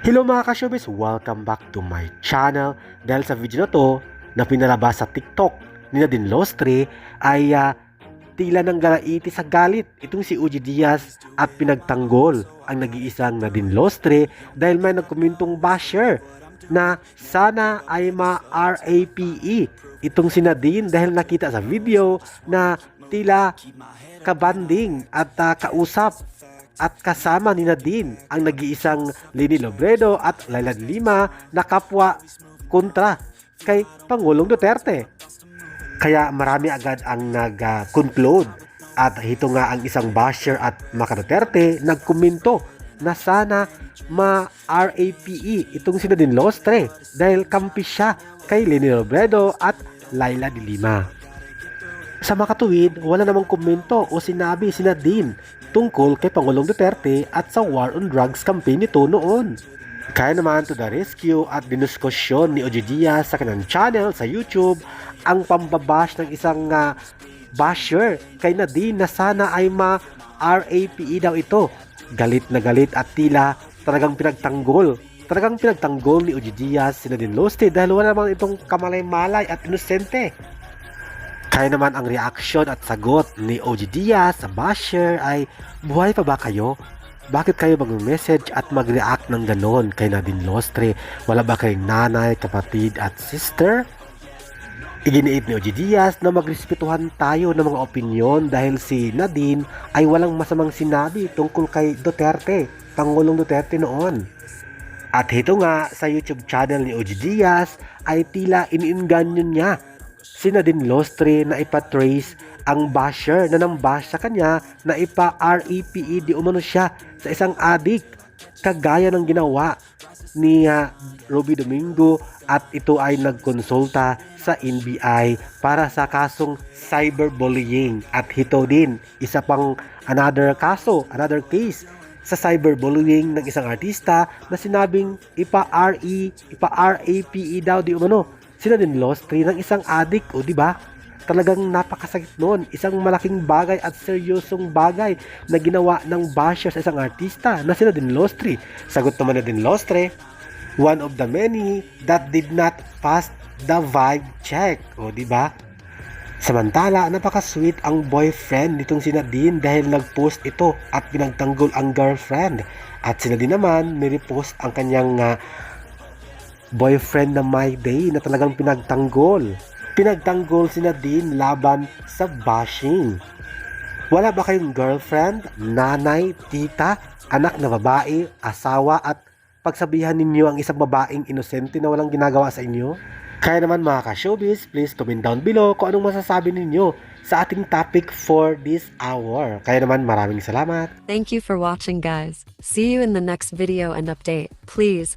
Hello mga ka-showbiz! Welcome back to my channel. Dahil sa video na to, na pinalabas sa TikTok ni Nadine Lostre, ay ah, tila ng galaiti sa galit itong si Uji Diaz at pinagtanggol ang nag-iisang Nadine Lostre dahil may nagkommentong basher na sana ay ma-RAPE itong si Nadine dahil nakita sa video na tila kabanding at ah, kausap at kasama ni Nadine ang nag-iisang Lini Lobredo at Laila de Lima na kapwa kontra kay Pangulong Duterte. Kaya marami agad ang nag-conclude at ito nga ang isang basher at Maka Duterte nagkomento na sana ma-RAPE itong si Nadine Lostre dahil kampi siya kay Lini Robredo at Laila de Lima. Sa makatuwid, wala namang komento o sinabi si Nadine tungkol kay Pangulong Duterte at sa war on drugs campaign nito noon. Kaya naman to the rescue at dinuskosyon ni Oji Diaz sa kanyang channel sa YouTube ang pambabash ng isang ah, basher kay Nadine na sana ay ma-RAPE daw ito. Galit na galit at tila talagang pinagtanggol. Talagang pinagtanggol ni Oji Diaz si Nadine Loste dahil wala naman itong kamalay-malay at inosente. Kaya naman ang reaksyon at sagot ni OG Diaz sa basher ay buhay pa ba kayo? Bakit kayo mag-message at mag-react ng ganon kay Nadine Lostre? Wala ba kayong nanay, kapatid at sister? Iginiit ni OG Diaz na magrespetuhan tayo ng mga opinyon dahil si Nadine ay walang masamang sinabi tungkol kay Duterte, Pangulong Duterte noon. At ito nga sa YouTube channel ni OG Diaz ay tila iniinganyo niya si Nadine Lostre na ipatrace ang basher na nang bash sa kanya na ipa-REPE di umano siya sa isang addict kagaya ng ginawa ni ah, Ruby Domingo at ito ay nagkonsulta sa NBI para sa kasong cyberbullying. At ito din isa pang another kaso, another case sa cyberbullying ng isang artista na sinabing ipa-RE, ipa-RAPE daw di umano sila din lost tree ng isang addict o di ba? Talagang napakasakit noon. Isang malaking bagay at seryosong bagay na ginawa ng basher sa isang artista na sila din lost tree. Sagot naman na din lost tree, one of the many that did not pass the vibe check. O di ba? Samantala, napaka-sweet ang boyfriend nitong si Nadine dahil nag-post ito at pinagtanggol ang girlfriend. At si Nadine naman, nirepost ang kanyang ah, boyfriend na My Day na talagang pinagtanggol. Pinagtanggol si Nadine laban sa bashing. Wala ba kayong girlfriend, nanay, tita, anak na babae, asawa at pagsabihan ninyo ang isang babaeng inosente na walang ginagawa sa inyo? Kaya naman mga ka-showbiz, please comment down below kung anong masasabi ninyo sa ating topic for this hour. Kaya naman maraming salamat. Thank you for watching guys. See you in the next video and update. Please,